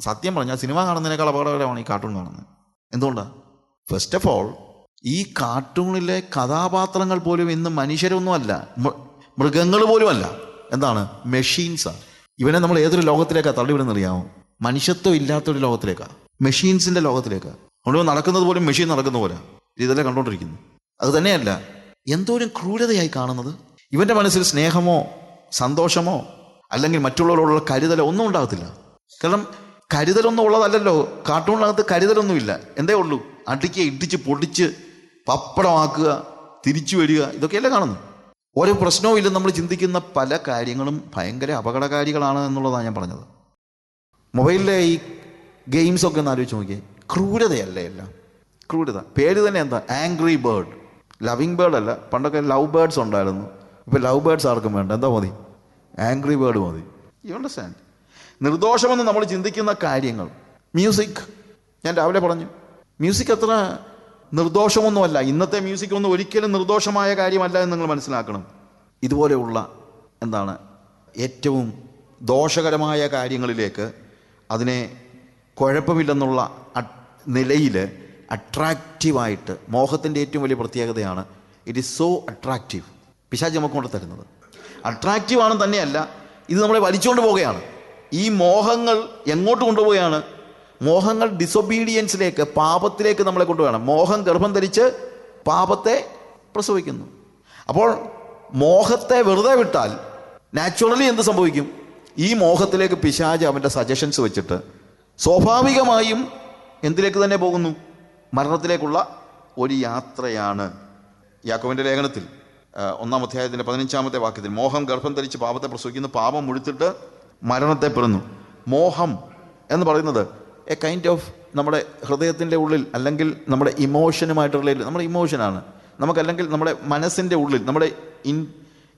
സത്യം പറഞ്ഞാൽ സിനിമ കാണുന്നതിനേക്കാൾ അപകടകരമാണ് ഈ കാർട്ടൂൺ കാണുന്നത്. എന്തുകൊണ്ടാണ് ഫസ്റ്റ് ഓഫ് ഓൾ ഈ കാർട്ടൂണിലെ കഥാപാത്രങ്ങൾ പോലും ഇന്ന് മനുഷ്യരൊന്നുമല്ല. മൃഗങ്ങൾ പോലും അല്ല എന്താണ് മെഷീൻസാണ് ഇവനെ നമ്മൾ ഏതൊരു ലോകത്തിലേക്കാണ് തള്ളിവിടുന്ന അറിയാമോ മനുഷ്യത്വം ഇല്ലാത്തൊരു ലോകത്തിലേക്കാണ് മെഷീൻസിന്റെ ലോകത്തിലേക്കാണ് നമ്മൾ നടക്കുന്നത് പോലും മെഷീൻ നടക്കുന്ന പോലെ. ഇതെല്ലാം കണ്ടുകൊണ്ടിരിക്കുന്നു. അത് തന്നെയല്ല എന്തോരം ക്രൂരതയായി കാണുന്നത്? ഇവന്റെ മനസ്സിൽ സ്നേഹമോ സന്തോഷമോ അല്ലെങ്കിൽ മറ്റുള്ളവരോടുള്ള കരുതലോ ഒന്നും ഉണ്ടാകത്തില്ല. കാരണം കരുതലൊന്നും ഉള്ളതല്ലല്ലോ. കാർട്ടൂണിനകത്ത് കരുതലൊന്നുമില്ല. എന്തേ ഉള്ളൂ? അടിക്കുക ഇടിച്ച് പൊടിച്ച് പപ്പടമാക്കുക തിരിച്ചു വരിക ഇതൊക്കെയല്ലേ കാണുന്നു ഓരോ പ്രശ്നവും ഇല്ല നമ്മൾ ചിന്തിക്കുന്ന പല കാര്യങ്ങളും ഭയങ്കര അപകടകാരികളാണ് എന്നുള്ളതാണ് ഞാൻ പറഞ്ഞത്. മൊബൈലിലെ ഈ ഗെയിംസൊക്കെ ഒന്ന് ആലോചിച്ച് നോക്കിയേ. ക്രൂരതയല്ലേ എല്ലാം. ക്രൂരത. പേര് തന്നെ എന്താ? ആംഗ്രി ബേർഡ് ലവിങ് ബേർഡ് അല്ല. പണ്ടൊക്കെ ലവ് ബേർഡ്സ് ഉണ്ടായിരുന്നു. ഇപ്പം ലവ് ബേർഡ്സ് ആർക്കും വേണ്ട. എന്താ മതി? ആംഗ്രി ബേർഡ് മതി. യു അണ്ടർസ്റ്റാൻഡ് നിർദോഷമെന്ന് നമ്മൾ ചിന്തിക്കുന്ന കാര്യങ്ങൾ. മ്യൂസിക് ഞാൻ രാവിലെ പറഞ്ഞു. മ്യൂസിക് അത്ര നിർദോഷമൊന്നുമല്ല. ഇന്നത്തെ മ്യൂസിക് ഒന്നും ഒരിക്കലും നിർദോഷമായ കാര്യമല്ല എന്ന് നിങ്ങൾ മനസ്സിലാക്കണം. ഇതുപോലെയുള്ള എന്താണ് ഏറ്റവും ദോഷകരമായ കാര്യങ്ങളിലേക്ക് അതിനെ കുഴപ്പമില്ലെന്നുള്ള നിലയിൽ അട്രാക്റ്റീവായിട്ട് മോഹത്തിന്റെ ഏറ്റവും വലിയ പ്രത്യേകതയാണ് ഇറ്റ് ഈസ് സോ അട്രാക്റ്റീവ് പിശാജ് നമുക്ക് കൊണ്ട് തരുന്നത്. അട്രാക്റ്റീവ് ആണെന്ന് തന്നെയല്ല ഇത് നമ്മളെ വലിച്ചുകൊണ്ട് പോവുകയാണ്. ഈ മോഹങ്ങൾ എങ്ങോട്ട് കൊണ്ടുപോവുകയാണ് മോഹങ്ങൾ ഡിസൊബീഡിയൻസിലേക്ക് പാപത്തിലേക്ക് നമ്മളെ കൊണ്ടുപോകണം മോഹം ഗർഭം ധരിച്ച് പാപത്തെ പ്രസവിക്കുന്നു. അപ്പോൾ മോഹത്തെ വെറുതെ വിട്ടാൽ നാച്ചുറലി എന്ത് സംഭവിക്കും? ഈ മോഹത്തിലേക്ക് പിശാജ് അവന്റെ സജഷൻസ് വെച്ചിട്ട് സ്വാഭാവികമായും എന്തിലേക്ക് തന്നെ പോകുന്നു? മരണത്തിലേക്കുള്ള ഒരു യാത്രയാണ്. യാക്കോവിന്റെ ലേഖനത്തിൽ ഒന്നാം അധ്യായത്തിന്റെ പതിനഞ്ചാമത്തെ വാക്യത്തിൽ മോഹം ഗർഭം ധരിച്ച് പാപത്തെ പ്രസവിക്കുന്നു പാപം മുഴുത്തിട്ട് മരണത്തെ പെടുന്നു മോഹം എന്ന് പറയുന്നത് എ കൈൻഡ് ഓഫ് നമ്മുടെ ഹൃദയത്തിന്റെ ഉള്ളിൽ അല്ലെങ്കിൽ നമ്മുടെ ഇമോഷനുമായിട്ട് നമ്മുടെ ഇമോഷനാണ് നമുക്കല്ലെങ്കിൽ നമ്മുടെ മനസ്സിന്റെ ഉള്ളിൽ നമ്മുടെ ഇൻ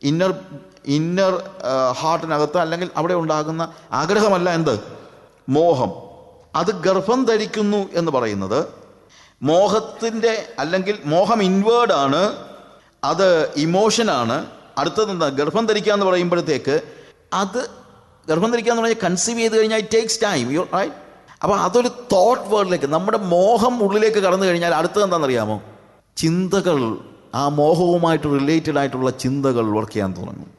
ഇന്നർ ഇന്നർ ഹാർട്ടിനകത്ത് അല്ലെങ്കിൽ അവിടെ ഉണ്ടാകുന്ന ആഗ്രഹമല്ല എന്ത്? മോഹം. അത് ഗർഭം ധരിക്കുന്നു എന്ന് പറയുന്നത് മോഹത്തിന്റെ അല്ലെങ്കിൽ മോഹം ഇൻവേർഡ് ആണ് അത് ഇമോഷനാണ് അടുത്തത് എന്താ? ഗർഭം ധരിക്കുക എന്ന് പറയുമ്പോഴത്തേക്ക് അത് ഗർഭം ധരിക്കുക എന്ന് പറഞ്ഞാൽ കൺസീവ് ചെയ്ത് കഴിഞ്ഞാൽ it takes time you right അപ്പോൾ അതൊരു തോട്ട് വേൾഡിലേക്ക് നമ്മുടെ മോഹം ഉള്ളിലേക്ക് കടന്നു കഴിഞ്ഞാൽ അടുത്തത് എന്താണെന്നറിയാമോ? ചിന്തകൾ ആ മോഹവുമായിട്ട് റിലേറ്റഡ് ആയിട്ടുള്ള ചിന്തകൾ വർക്ക് ചെയ്യാൻ തുടങ്ങും.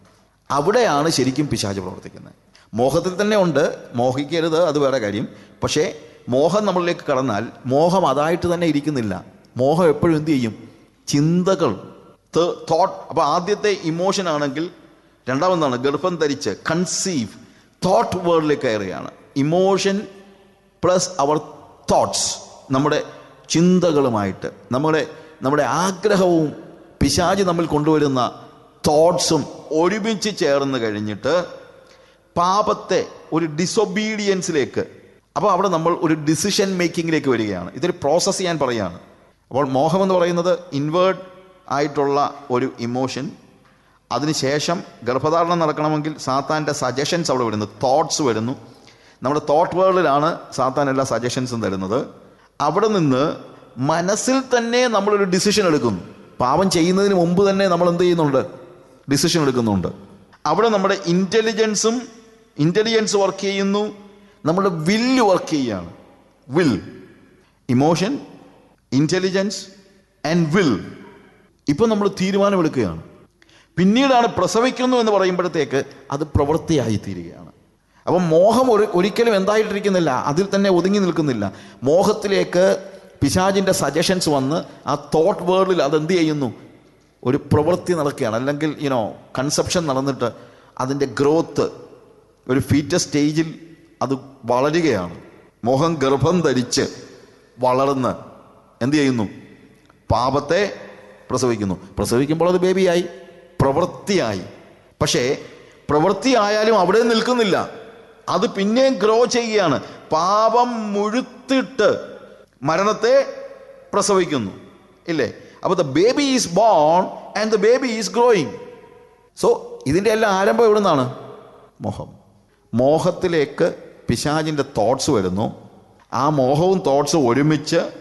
അവിടെയാണ് ശരിക്കും പിശാച് പ്രവർത്തിക്കുന്നത്. മോഹത്തിൽ തന്നെ ഉണ്ട് മോഹിക്കരുത് അത് വേറെ കാര്യം. പക്ഷേ മോഹം നമ്മളിലേക്ക് കടന്നാൽ മോഹം അതായിട്ട് തന്നെ ഇരിക്കുന്നില്ല. മോഹം എപ്പോഴും എന്ത് ചെയ്യും? ചിന്തകൾ തോട്ട് അപ്പോൾ ആദ്യത്തെ ഇമോഷൻ ആണെങ്കിൽ രണ്ടാമതാണ് ഗർഭം ധരിച്ച് കൺസീവ് തോട്ട് വേൾഡിൽ കയറുകയാണ്. ഇമോഷൻ പ്ലസ് അവർ തോട്ട്സ് നമ്മുടെ ചിന്തകളുമായിട്ട്. നമ്മുടെ നമ്മുടെ ആഗ്രഹവും പിശാജ് നമ്മൾ കൊണ്ടുവരുന്ന തോട്ട്സും ഒരുമിച്ച് ചേർന്ന് കഴിഞ്ഞിട്ട് പാപത്തെ ഒരു ഡിസൊബീഡിയൻസിലേക്ക് അപ്പോൾ അവിടെ നമ്മൾ ഒരു ഡിസിഷൻ മേക്കിങ്ങിലേക്ക് വരികയാണ്. ഇതൊരു പ്രോസസ്സ് ഞാൻ പറയുകയാണ് അപ്പോൾ മോഹം എന്ന് പറയുന്നത് ഇൻവേർഡ് ആയിട്ടുള്ള ഒരു ഇമോഷൻ അതിനുശേഷം ഗർഭധാരണം നടക്കണമെങ്കിൽ സാത്താന്റെ സജഷൻസ് അവിടെ വരുന്നു. തോട്ട്സ് വരുന്നു. നമ്മുടെ തോട്ട് വേൾഡിലാണ് സാത്താൻ എല്ലാ സജഷൻസും തരുന്നത്. അവിടെ നിന്ന് മനസ്സിൽ തന്നെ നമ്മളൊരു ഡിസിഷൻ എടുക്കുന്നു. പാപം ചെയ്യുന്നതിന് മുമ്പ് തന്നെ നമ്മൾ എന്ത് ചെയ്യുന്നുണ്ട്? ഡിസിഷൻ എടുക്കുന്നുണ്ട്. അവിടെ നമ്മുടെ ഇന്റലിജൻസും ഇന്റലിജൻസ് വർക്ക് ചെയ്യുന്നു. നമ്മുടെ വില്ല് വർക്ക് ചെയ്യുകയാണ് will emotion intelligence and will ഇപ്പം നമ്മൾ തീരുമാനമെടുക്കുകയാണ്. പിന്നീടാണ് പ്രസവിക്കുന്നു എന്ന് പറയുമ്പോഴത്തേക്ക് അത് പ്രവൃത്തിയായി തീരുകയാണ്. അപ്പം മോഹം ഒരു ഒരിക്കലും എന്തായിട്ടിരിക്കുന്നില്ല. അതിൽ തന്നെ ഒതുങ്ങി നിൽക്കുന്നില്ല. മോഹത്തിലേക്ക് പിശാജിന്റെ സജഷൻസ് വന്ന് ആ തോട്ട് വേൾഡിൽ അതെന്ത് ചെയ്യുന്നു? ഒരു പ്രവൃത്തി നടക്കുകയാണ്. അല്ലെങ്കിൽ യുനോ കൺസെപ്ഷൻ നടന്നിട്ട് അതിന്റെ ഗ്രോത്ത് ഒരു ഫീറ്റസ് സ്റ്റേജിൽ അത് വളരുകയാണ്. മോഹം ഗർഭം ധരിച്ച് വളർന്ന് എന്ത് ചെയ്യുന്നു? പാപത്തെ പ്രസവിക്കുന്നു. പ്രസവിക്കുമ്പോൾ അത് ബേബിയായി പ്രവൃത്തിയായി. പക്ഷേ പ്രവൃത്തിയായാലും അവിടെ നിൽക്കുന്നില്ല. അത് പിന്നെയും ഗ്രോ ചെയ്യുകയാണ്. പാപം മുഴുത്തിട്ട് മരണത്തെ പ്രസവിക്കുന്നു. ഇല്ലേ? അപ്പോൾ the baby is born and the baby is growing so ഇതിന്റെ എല്ലാം ആരംഭം എവിടെ നിന്നാണ് മോഹം. മോഹത്തിലേക്ക് പിശാജിന്റെ തോട്ട്സ് വരുന്നു. ആ മോഹവും തോട്ട്സും ഒരുമിച്ച്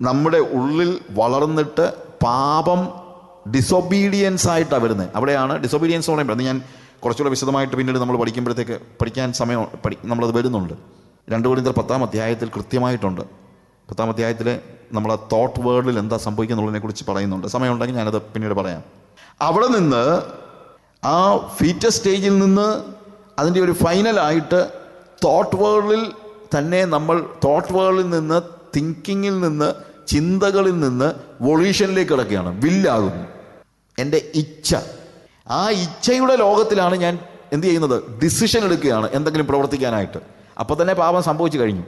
നമ്മുടെ ഉള്ളിൽ വളർന്നിട്ട് പാപം ഡിസൊബീഡിയൻസ് ആയിട്ടാണ് വരുന്നത്. അവിടെയാണ് ഡിസൊബീഡിയൻസ് എന്ന് പറയുമ്പോൾ അത് ഞാൻ കുറച്ചുകൂടെ വിശദമായിട്ട് പിന്നീട് നമ്മൾ പഠിക്കുമ്പോഴത്തേക്ക് പഠിക്കാൻ സമയം പഠി നമ്മളത് വരുന്നുണ്ട്. രണ്ട് കോരിന്തർ പത്താം അധ്യായത്തിൽ കൃത്യമായിട്ടുണ്ട്. പത്താം അധ്യായത്തിൽ നമ്മൾ ആ തോട്ട് വേൾഡിൽ എന്താ സംഭവിക്കുന്നുള്ളതിനെ കുറിച്ച് പറയുന്നുണ്ട്. സമയമുണ്ടെങ്കിൽ ഞാനത് പിന്നീട് പറയാം. അവിടെ നിന്ന് ആ ഫീറ്റർ സ്റ്റേജിൽ നിന്ന് അതിന്റെ ഒരു ഫൈനലായിട്ട് തോട്ട് വേൾഡിൽ തന്നെ നമ്മൾ തോട്ട് വേൾഡിൽ നിന്ന് തിങ്കിങ്ങിൽ നിന്ന് ചിന്തകളിൽ നിന്ന് വൊളീഷനിലേക്ക് കിടക്കുകയാണ്. വില്ലാകുന്നു. എന്റെ ഇച്ഛ. ആ ഇച്ഛയുടെ ലോകത്തിലാണ് ഞാൻ എന്ത് ചെയ്യുന്നത്? ഡിസിഷൻ എടുക്കുകയാണ്. എന്തെങ്കിലും പ്രവർത്തിക്കാനായിട്ട്. അപ്പോൾ തന്നെ പാപം സംഭവിച്ചു കഴിഞ്ഞു.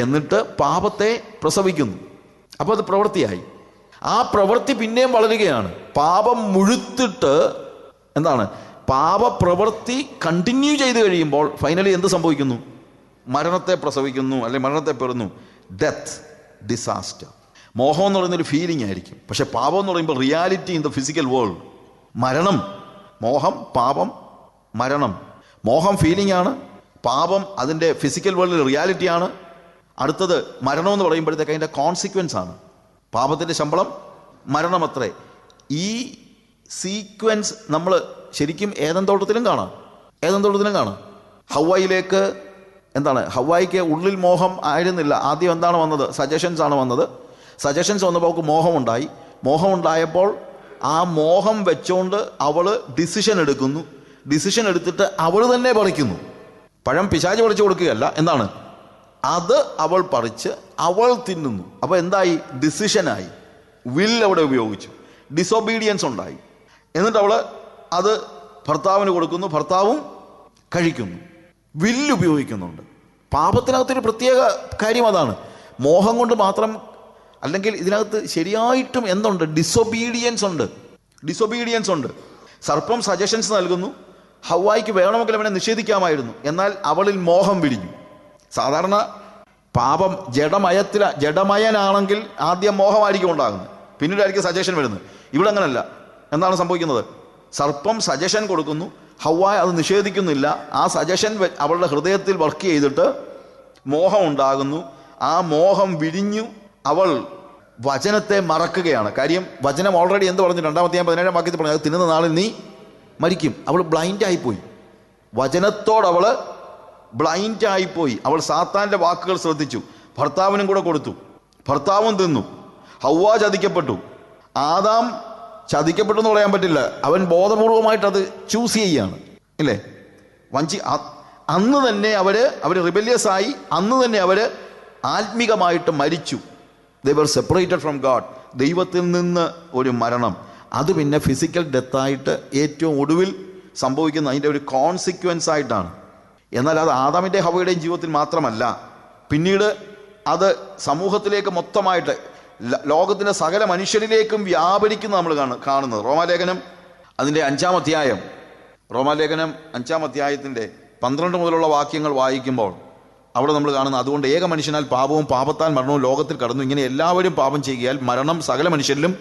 എന്നിട്ട് പാപത്തെ പ്രസവിക്കുന്നു. അപ്പോൾ അത് പ്രവൃത്തിയായി. ആ പ്രവൃത്തി പിന്നെയും വളരുകയാണ്. പാപം മുഴുത്തിട്ട് എന്താണ്? പാപപ്രവൃത്തി കണ്ടിന്യൂ ചെയ്ത് കഴിയുമ്പോൾ ഫൈനലി എന്ത് സംഭവിക്കുന്നു? മരണത്തെ പ്രസവിക്കുന്നു അല്ലെങ്കിൽ മരണത്തെ പെറുന്നു. ഡെത്ത് ഡിസാസ്റ്റർ മോഹം എന്ന് പറയുന്നൊരു ഫീലിംഗ് ആയിരിക്കും. പക്ഷെ പാപം എന്ന് പറയുമ്പോൾ reality in the physical world മരണം മോഹം പാപം മരണം. മോഹം ഫീലിംഗ് ആണ് പാപം അതിന്റെ ഫിസിക്കൽ വേൾഡിൽ റിയാലിറ്റിയാണ് അടുത്തത് മരണം എന്ന് പറയുമ്പോഴത്തേക്ക് അതിന്റെ കോൺസിക്വൻസ് ആണ്. പാപത്തിന്റെ ശമ്പളം മരണമത്രേ ഈ സീക്വൻസ് നമ്മൾ ശരിക്കും ഏതൻ തോട്ടത്തിലും കാണാം. ഏതൻ തോട്ടത്തിലും കാണാം. ഹവായിലേക്ക് എന്താണ് ഹവായിക്ക് ഉള്ളിൽ മോഹം ആയിരുന്നില്ല. ആദ്യം എന്താണ് വന്നത്? സജഷൻസ് ആണ് വന്നത്. സജഷൻസ് വന്നപ്പോൾ അവൾക്ക് മോഹമുണ്ടായി. മോഹമുണ്ടായപ്പോൾ ആ മോഹം വെച്ചുകൊണ്ട് അവൾ ഡിസിഷൻ എടുക്കുന്നു. ഡിസിഷൻ എടുത്തിട്ട് അവൾ തന്നെ പറിക്കുന്നു പഴം പിശാച് പറിച്ചു കൊടുക്കുകയല്ല എന്താണ്? അത് അവൾ പറിച്ച് അവൾ തിന്നുന്നു. അപ്പോൾ എന്തായി? ഡിസിഷനായി വിൽ അവിടെ ഉപയോഗിച്ചു. ഡിസൊബീഡിയൻസ് ഉണ്ടായി. എന്നിട്ട് അവൾ അത് ഭർത്താവിന് കൊടുക്കുന്നു ഭർത്താവും കഴിക്കുന്നു. വില്ല് ഉപയോഗിക്കുന്നുണ്ട്. പാപത്തിനകത്തൊരു പ്രത്യേക കാര്യം അതാണ്. മോഹം കൊണ്ട് മാത്രം അല്ലെങ്കിൽ ഇതിനകത്ത് ശരിയായിട്ടും എന്തുണ്ട്? ഡിസൊബീഡിയൻസ് ഉണ്ട്. ഡിസൊബീഡിയൻസ് ഉണ്ട്. സർപ്പം സജഷൻസ് നൽകുന്നു. ഹവായിക്ക് വേണമെങ്കിൽ അവനെ നിഷേധിക്കാമായിരുന്നു. എന്നാൽ അവളിൽ മോഹം വിരിഞ്ഞു. സാധാരണ പാപം ജഡമയത്തില ജഡമയനാണെങ്കിൽ ആദ്യം മോഹമായിരിക്കും ഉണ്ടാകുന്നത്. പിന്നീടായിരിക്കും സജഷൻ വരുന്നത്. ഇവിടെ അങ്ങനല്ല. എന്താണ് സംഭവിക്കുന്നത്? സർപ്പം സജഷൻ കൊടുക്കുന്നു. ഹവായ അത് നിഷേധിക്കുന്നില്ല. ആ സജഷൻ അവളുടെ ഹൃദയത്തിൽ വർക്ക് ചെയ്തിട്ട് മോഹം ഉണ്ടാകുന്നു. ആ മോഹം വിരിഞ്ഞു. അവൾ വചനത്തെ മറക്കുകയാണ്. കാര്യം വചനം ഓൾറെഡി എന്ത് പറഞ്ഞു? രണ്ടാമത്തെ ഞാൻ പതിനേഴാം വാക്യത്തിൽ പറഞ്ഞു അത് തിന്നുന്ന നാളിൽ നീ മരിക്കും. അവൾ ബ്ലൈൻഡായിപ്പോയി വചനത്തോടവൾ ബ്ലൈൻഡായിപ്പോയി അവൾ സാത്താന്റെ വാക്കുകൾ ശ്രദ്ധിച്ചു. ഭർത്താവിനും കൂടെ കൊടുത്തു. ഭർത്താവും തിന്നു. ഹൗവ ചതിക്കപ്പെട്ടു. ആദാം ചതിക്കപ്പെട്ടു എന്ന് പറയാൻ പറ്റില്ല. അവൻ ബോധപൂർവമായിട്ട് അത് ചൂസ് ചെയ്യുകയാണ് ഇല്ലേ? വഞ്ചി അന്ന് തന്നെ അവർ അവർ റിബല്യസ് ആയി അന്ന് തന്നെ അവർ ആത്മീകമായിട്ട് മരിച്ചു. ദർ സെപ്പറേറ്റഡ് ഫ്രം ഗാഡ് ദൈവത്തിൽ നിന്ന് ഒരു മരണം. അത് പിന്നെ ഫിസിക്കൽ ഡെത്തായിട്ട് ഏറ്റവും ഒടുവിൽ സംഭവിക്കുന്ന അതിന്റെ ഒരു കോൺസിക്വൻസ് ആയിട്ടാണ്. എന്നാൽ അത് ആദാമിന്റെ ഹവയുടെയും ജീവിതത്തിൽ മാത്രമല്ല. പിന്നീട് അത് സമൂഹത്തിലേക്ക് മൊത്തമായിട്ട് ലോകത്തിന്റെ സകല മനുഷ്യരിലേക്കും വ്യാപരിക്കുന്ന നമ്മൾ കാണു- കാണുന്നത്. റോമാലേഖനം അതിന്റെ അഞ്ചാം അധ്യായം. റോമാലേഖനം അഞ്ചാം അധ്യായത്തിന്റെ പന്ത്രണ്ട് മുതലുള്ള വാക്യങ്ങൾ വായിക്കുമ്പോൾ അവിടെ നമ്മൾ കാണുന്നത് അതുകൊണ്ട് ഏക മനുഷ്യനാൽ പാപവും പാപത്താൽ മരണവും ലോകത്തിൽ കടന്നു. ഇങ്ങനെ എല്ലാവരും പാപം ചെയ്യുകയാൽ മരണം സകല മനുഷ്യരിലും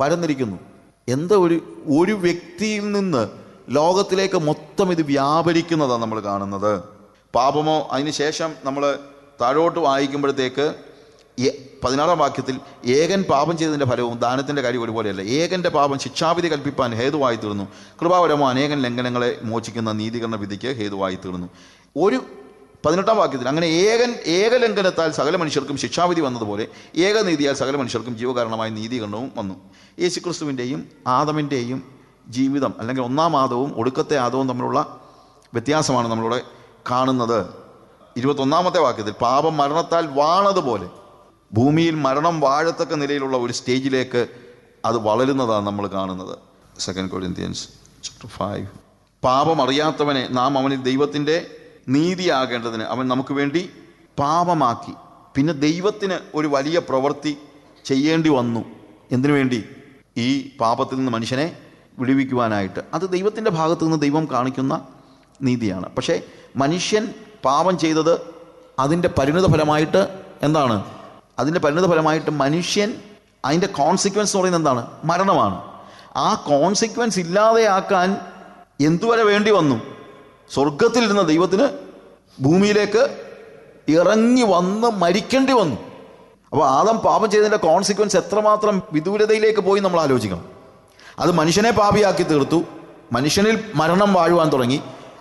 പരന്നിരിക്കുന്നു. എന്താ ഒരു ഒരു വ്യക്തിയിൽ നിന്ന് ലോകത്തിലേക്ക് മൊത്തം ഇത് വ്യാപരിക്കുന്നതാണ് നമ്മൾ കാണുന്നത്. പാപമോ അതിനുശേഷം നമ്മൾ താഴോട്ട് വായിക്കുമ്പോഴത്തേക്ക് പതിനാറാം വാക്യത്തിൽ ഏകൻ പാപം ചെയ്തതിന്റെ ഫലവും ദാനത്തിന്റെ കാര്യം ഒരുപോലെയല്ല. ഏകന്റെ പാപം ശിക്ഷാവിധി കൽപ്പിപ്പാൻ ഹേതുവായി തീർന്നു. കൃപാപരമോ അനേകൻ ലംഘനങ്ങളെ മോചിക്കുന്ന നീതികരണ വിധിക്ക് ഹേതുവായി തീർന്നു. ഒരു പതിനെട്ടാം വാക്യത്തിൽ അങ്ങനെ ഏകൻ ഏകലംഘനത്താൽ സകല മനുഷ്യർക്കും ശിക്ഷാവിധി വന്നതുപോലെ ഏകനീതിയാൽ സകല മനുഷ്യർക്കും ജീവകാരണമായ നീതീകരണവും വന്നു. യേശുക്രിസ്തുവിന്റെയും ആദമിന്റെയും ജീവിതം അല്ലെങ്കിൽ ഒന്നാം ആദവും ഒടുക്കത്തെ ആദവും തമ്മിലുള്ള വ്യത്യാസമാണ് നമ്മളിവിടെ കാണുന്നത്. ഇരുപത്തൊന്നാമത്തെ വാക്യത്തിൽ പാപം മരണത്താൽ വാണതുപോലെ ഭൂമിയിൽ മരണം വാഴത്തക്ക നിലയിലുള്ള ഒരു സ്റ്റേജിലേക്ക് അത് വളരുന്നതാണ് നമ്മൾ കാണുന്നത്. സെക്കൻഡ് കൊരിന്ത്യൻസ് ചാപ്റ്റർ ഫൈവ് പാപം അറിയാത്തവനെ നാം അവനിൽ ദൈവത്തിന്റെ നീതിയാകേണ്ടതിന് അവൻ നമുക്ക് വേണ്ടി പാപമാക്കി. പിന്നെ ദൈവത്തിന് ഒരു വലിയ പ്രവൃത്തി ചെയ്യേണ്ടി വന്നു. എന്തിനു വേണ്ടി? ഈ പാപത്തിൽ നിന്ന് മനുഷ്യനെ വിടുവിക്കുവാനായിട്ട്. അത് ദൈവത്തിന്റെ ഭാഗത്തു നിന്ന് ദൈവം കാണിക്കുന്ന നീതിയാണ്. പക്ഷേ മനുഷ്യൻ പാപം ചെയ്തത് അതിന്റെ പരിണിത ഫലമായിട്ട് എന്താണ്? അതിന്റെ പരിണിത ഫലമായിട്ട് മനുഷ്യൻ അതിന്റെ കോൺസിക്വൻസ് എന്ന് പറയുന്നത് എന്താണ്? മരണമാണ്. ആ കോൺസിക്വൻസ് ഇല്ലാതെയാക്കാൻ എന്തുവരെ വേണ്ടി വന്നു? സ്വർഗത്തിലിരുന്ന ദൈവത്തിന് ഭൂമിയിലേക്ക് ഇറങ്ങി വന്ന് മരിക്കേണ്ടി വന്നു. അപ്പോൾ ആദം പാപം ചെയ്തതിന്റെ കോൺസിക്വൻസ് എത്രമാത്രം വിദൂരതയിലേക്ക് പോയി നമ്മൾ ആലോചിക്കണം. അത് മനുഷ്യനെ പാപിയാക്കി തീർത്തു. മനുഷ്യനിൽ മരണം വാഴുവാൻ തുടങ്ങി.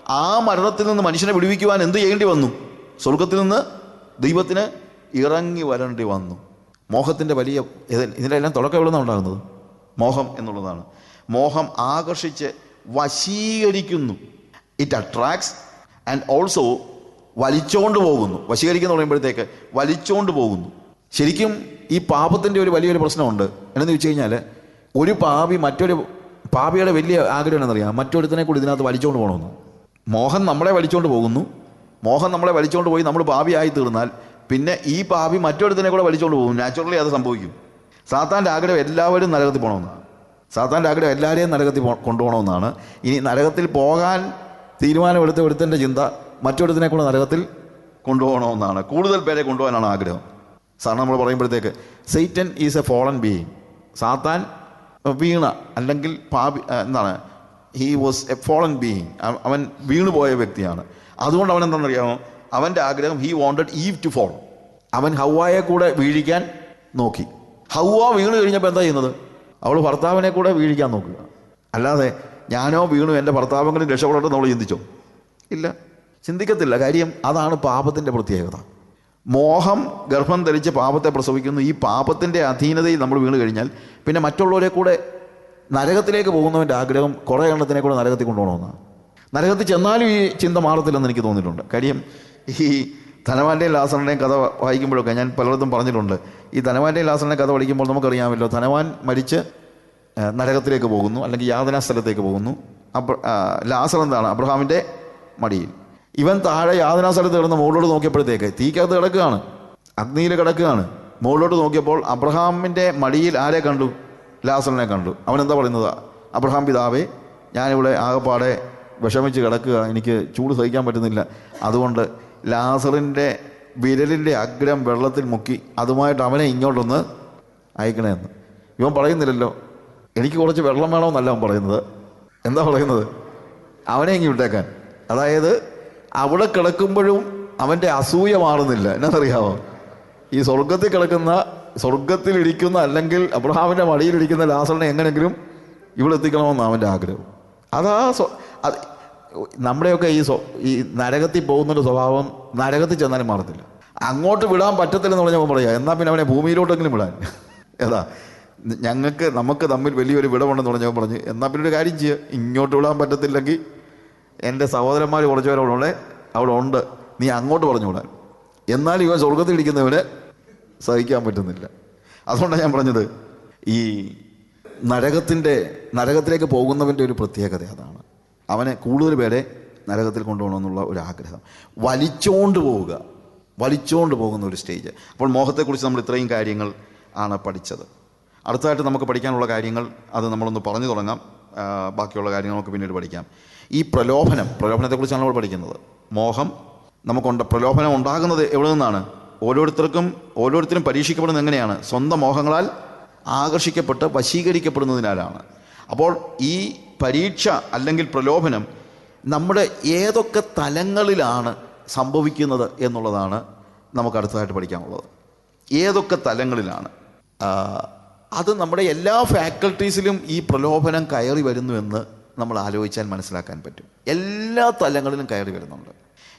ആ മരണത്തിൽ നിന്ന് മനുഷ്യനെ വിടുവിക്കുവാൻ എന്ത് ചെയ്യേണ്ടി വന്നു? സ്വർഗത്തിൽ നിന്ന് ദൈവത്തിന് ഇറങ്ങി വരേണ്ടി വന്നു. മോഹത്തിന്റെ വലിയ ഇതിന്റെ എല്ലാം തുടക്കം എവിടെ നിന്നാണ് ഉണ്ടാകുന്നത്? മോഹം എന്നുള്ളതാണ്. മോഹം ആകർഷിച്ച് വശീകരിക്കുന്നു. ഇറ്റ് അട്രാക്ട്സ് ആൻഡ് ഓൾസോ വലിച്ചോണ്ട് പോകുന്നു. വശീകരിക്കുന്ന പറയുമ്പോഴത്തേക്ക് വലിച്ചോണ്ട് പോകുന്നു. ശരിക്കും ഈ പാപത്തിന്റെ ഒരു വലിയൊരു പ്രശ്നമുണ്ട്. എന്നു വെച്ച് കഴിഞ്ഞാൽ ഒരു പാപി മറ്റൊരു പാപിയുടെ വലിയ ആഗ്രഹം എന്നറിയാം മറ്റൊരുത്തിനെ കൂടി ഇതിനകത്ത് വലിച്ചോണ്ട് പോകണമെന്ന്. മോഹം നമ്മളെ വലിച്ചോണ്ട് പോകുന്നു. മോഹം നമ്മളെ വലിച്ചോണ്ട് പോയി നമ്മൾ പാപിയായി തീർന്നാൽ പിന്നെ ഈ പാപി മറ്റൊരുത്തിനെ കൂടെ വലിച്ചോണ്ട് പോകും. നാച്ചുറലി അത് സംഭവിക്കും. സാത്താന്റെ ആഗ്രഹം എല്ലാവരും നരകത്തിൽ പോകണമെന്നാണ് സാത്താന്റെ ആഗ്രഹം എല്ലാവരെയും നരകത്തിൽ കൊണ്ടുപോകണമെന്നാണ്. ഇനി നരകത്തിൽ പോകാൻ തീരുമാനമെടുത്ത ഒരുത്തന്റെ ചിന്ത മറ്റൊരുത്തിനെ കൂടെ നരകത്തിൽ കൊണ്ടുപോകണമെന്നാണ്. കൂടുതൽ പേരെ കൊണ്ടുപോകാനാണ് ആഗ്രഹം. സാറിന് നമ്മൾ പറയുമ്പോഴത്തേക്ക് Satan is a fallen being സാത്താൻ വീണ അല്ലെങ്കിൽ പാപി എന്താണ് he was a fallen being അവൻ വീണുപോയ വ്യക്തിയാണ്. അതുകൊണ്ട് അവൻ എന്താണെന്നറിയാമോ? അവന്റെ ആഗ്രഹം he wanted Eve to fall അവൻ ഹൗവായെ കൂടെ വീഴിക്കാൻ നോക്കി. ഹൗവ വീണ് കഴിഞ്ഞപ്പോൾ എന്താ ചെയ്യുന്നത്? അവൾ ഭർത്താവിനെ കൂടെ വീഴിക്കാൻ നോക്കുക. അല്ലാതെ ഞാനോ വീണു എന്റെ ഭർത്താവെങ്കിലും രക്ഷപ്പെടട്ടെ നമ്മൾ ചിന്തിച്ചോ? ഇല്ല. ചിന്തിക്കത്തില്ല. കാര്യം അതാണ് പാപത്തിന്റെ പ്രത്യേകത. മോഹം ഗർഭം ധരിച്ച് പാപത്തെ പ്രസവിക്കുന്നു. ഈ പാപത്തിന്റെ അധീനതയിൽ നമ്മൾ വീണ് കഴിഞ്ഞാൽ പിന്നെ മറ്റുള്ളവരെ കൂടെ നരകത്തിലേക്ക് പോകുന്നവന്റെ ആഗ്രഹം കുറേ എണ്ണത്തിനെ കൂടെ നരകത്തിൽ കൊണ്ടുപോകണമെന്നാണ് നരകത്തിൽ ചെന്നാലും ഈ ചിന്ത മാറത്തില്ലെന്ന് എനിക്ക് തോന്നിയിട്ടുണ്ട്. കാര്യം ഈ ധനവാന്റെയും ലാസറിന്റെയും കഥ വായിക്കുമ്പോഴൊക്കെ ഞാൻ പലയിടത്തും പറഞ്ഞിട്ടുണ്ട്. ഈ ധനവാന്റെയും ലാസറിന്റെയും കഥ പഠിക്കുമ്പോൾ നമുക്കറിയാമല്ലോ ധനവാൻ മരിച്ച് നരകത്തിലേക്ക് പോകുന്നു അല്ലെങ്കിൽ യാതനാ സ്ഥലത്തേക്ക് പോകുന്നു. അബ്ര ലാസർ എന്താണ്? അബ്രഹാമിന്റെ മടിയിൽ. ഇവൻ താഴെ യാതനാ സ്ഥലത്ത് കിടന്ന് മുകളിലോട്ട് നോക്കിയപ്പോഴത്തേക്ക് തീക്കകത്ത് കിടക്കുകയാണ് അഗ്നിയിൽ കിടക്കുകയാണ്. മുകളിലോട്ട് നോക്കിയപ്പോൾ അബ്രഹാമിന്റെ മടിയിൽ ആരെ കണ്ടു? ലാസറിനെ കണ്ടു. അവൻ എന്താ പറയുന്നത്? അബ്രഹാം പിതാവേ ഞാനിവിടെ ആകെപ്പാടെ വിഷമിച്ച് കിടക്കുക എനിക്ക് ചൂട് സഹിക്കാൻ പറ്റുന്നില്ല. അതുകൊണ്ട് ലാസറിന്റെ വിരലിന്റെ അഗ്രം വെള്ളത്തിൽ മുക്കി അതുമായിട്ട് അവനെ ഇങ്ങോട്ടൊന്ന് അയക്കണമെന്ന് ഇവൻ പറയുന്നില്ലല്ലോ എനിക്ക് കുറച്ച് വെള്ളം വേണമെന്നല്ല അവൻ പറയുന്നത്. എന്താ പറയുന്നത്? അവനെ ഇങ്ങി വിട്ടേക്കാൻ. അതായത് അവിടെ കിടക്കുമ്പോഴും അവന്റെ അസൂയ മാറുന്നില്ല. എന്നറിയാമോ ഈ സ്വർഗത്തിൽ കിടക്കുന്ന സ്വർഗത്തിലിരിക്കുന്ന അല്ലെങ്കിൽ അബ്രഹാമിന്റെ മടിയിലിരിക്കുന്ന ലാസറിനെ എങ്ങനെയെങ്കിലും ഇവിടെ എത്തിക്കണമെന്ന് അവന്റെ ആഗ്രഹം. അതാ അത് നമ്മുടെയൊക്കെ ഈ ഈ നരകത്തിൽ പോകുന്നൊരു സ്വഭാവം നരകത്തിൽ ചെന്നാലും മാറത്തില്ല. അങ്ങോട്ട് വിടാൻ പറ്റത്തില്ലെന്ന് പറഞ്ഞാൽ പറയാം. എന്നാൽ പിന്നെ അവനെ ഭൂമിയിലോട്ടെങ്കിലും വിടാൻ. ഏതാ? ഞങ്ങൾക്ക് നമുക്ക് തമ്മിൽ വലിയൊരു വിടവുണ്ടെന്ന് പറഞ്ഞപ്പോൾ പറഞ്ഞു. എന്നാൽ പിന്നെ ഒരു കാര്യം ചെയ്യുക ഇങ്ങോട്ട് വിടാൻ പറ്റത്തില്ലെങ്കിൽ എന്റെ സഹോദരന്മാർ കുറച്ച് പേര് അവിടെ ഉണ്ട്. നീ അങ്ങോട്ട് പറഞ്ഞു വിടാൻ. എന്നാൽ ഇവൻ സ്വർഗത്തിൽ ഇരിക്കുന്നവന് സഹിക്കാൻ പറ്റുന്നില്ല. അതുകൊണ്ടാണ് ഞാൻ പറഞ്ഞത് ഈ നരകത്തിന്റെ നരകത്തിലേക്ക് പോകുന്നവന്റെ ഒരു പ്രത്യേകത അതാണ്. അവനെ കൂടുതൽ പേരെ നരകത്തിൽ കൊണ്ടുപോകണമെന്നുള്ള ഒരു ആഗ്രഹം വലിച്ചോണ്ട് പോവുക. വലിച്ചോണ്ട് പോകുന്ന ഒരു സ്റ്റേജ് അപ്പോൾ മോഹത്തെക്കുറിച്ച് നമ്മൾ ഇത്രയും കാര്യങ്ങൾ ആണ് പഠിച്ചത്. അടുത്തതായിട്ട് നമുക്ക് പഠിക്കാനുള്ള കാര്യങ്ങൾ അത് നമ്മളൊന്ന് പറഞ്ഞു തുടങ്ങാം. ബാക്കിയുള്ള കാര്യങ്ങൾ നമുക്ക് പിന്നീട് പഠിക്കാം. ഈ പ്രലോഭനം പ്രലോഭനത്തെക്കുറിച്ചാണ് നമ്മൾ പഠിക്കുന്നത്. മോഹം നമുക്കുണ്ട് പ്രലോഭനം ഉണ്ടാകുന്നത് എവിടെ നിന്നാണ്? ഓരോരുത്തർക്കും ഓരോരുത്തരും പരീക്ഷിക്കപ്പെടുന്നത് എങ്ങനെയാണ്? സ്വന്തം മോഹങ്ങളാൽ ആകർഷിക്കപ്പെട്ട് വശീകരിക്കപ്പെടുന്നതിനാലാണ്. അപ്പോൾ ഈ പരീക്ഷ അല്ലെങ്കിൽ പ്രലോഭനം നമ്മുടെ ഏതൊക്കെ തലങ്ങളിലാണ് സംഭവിക്കുന്നത് എന്നുള്ളതാണ് നമുക്ക് അടുത്തതായിട്ട് പഠിക്കാനുള്ളത്. ഏതൊക്കെ തലങ്ങളിലാണ്? അത് നമ്മുടെ എല്ലാ ഫാക്കൽറ്റീസിലും ഈ പ്രലോഭനം കയറി വരുന്നുവെന്ന് നമ്മൾ ആലോചിച്ചാൽ മനസ്സിലാക്കാൻ പറ്റും. എല്ലാ തലങ്ങളിലും കയറി വരുന്നുണ്ട്.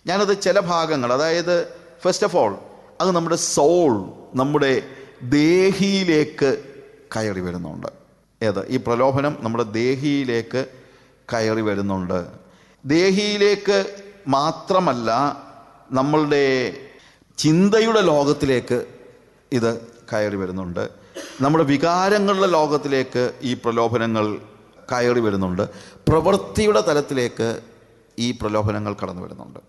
ഞാനത് ചില ഭാഗങ്ങൾ അതായത് ഫസ്റ്റ് ഓഫ് ഓൾ അത് നമ്മുടെ സോൾ നമ്മുടെ ദേഹിയിലേക്ക് കയറി വരുന്നുണ്ട്. ഏത്? ഈ പ്രലോഭനം നമ്മുടെ ദേഹിയിലേക്ക് കയറി വരുന്നുണ്ട്. ദേഹിയിലേക്ക് മാത്രമല്ല നമ്മളുടെ ചിന്തയുടെ ലോകത്തിലേക്ക് ഇത് കയറി വരുന്നുണ്ട്. നമ്മുടെ വികാരങ്ങളുടെ ലോകത്തിലേക്ക് ഈ പ്രലോഭനങ്ങൾ കയറി വരുന്നുണ്ട്. പ്രവൃത്തിയുടെ തലത്തിലേക്ക് ഈ പ്രലോഭനങ്ങൾ കടന്നു വരുന്നുണ്ട്.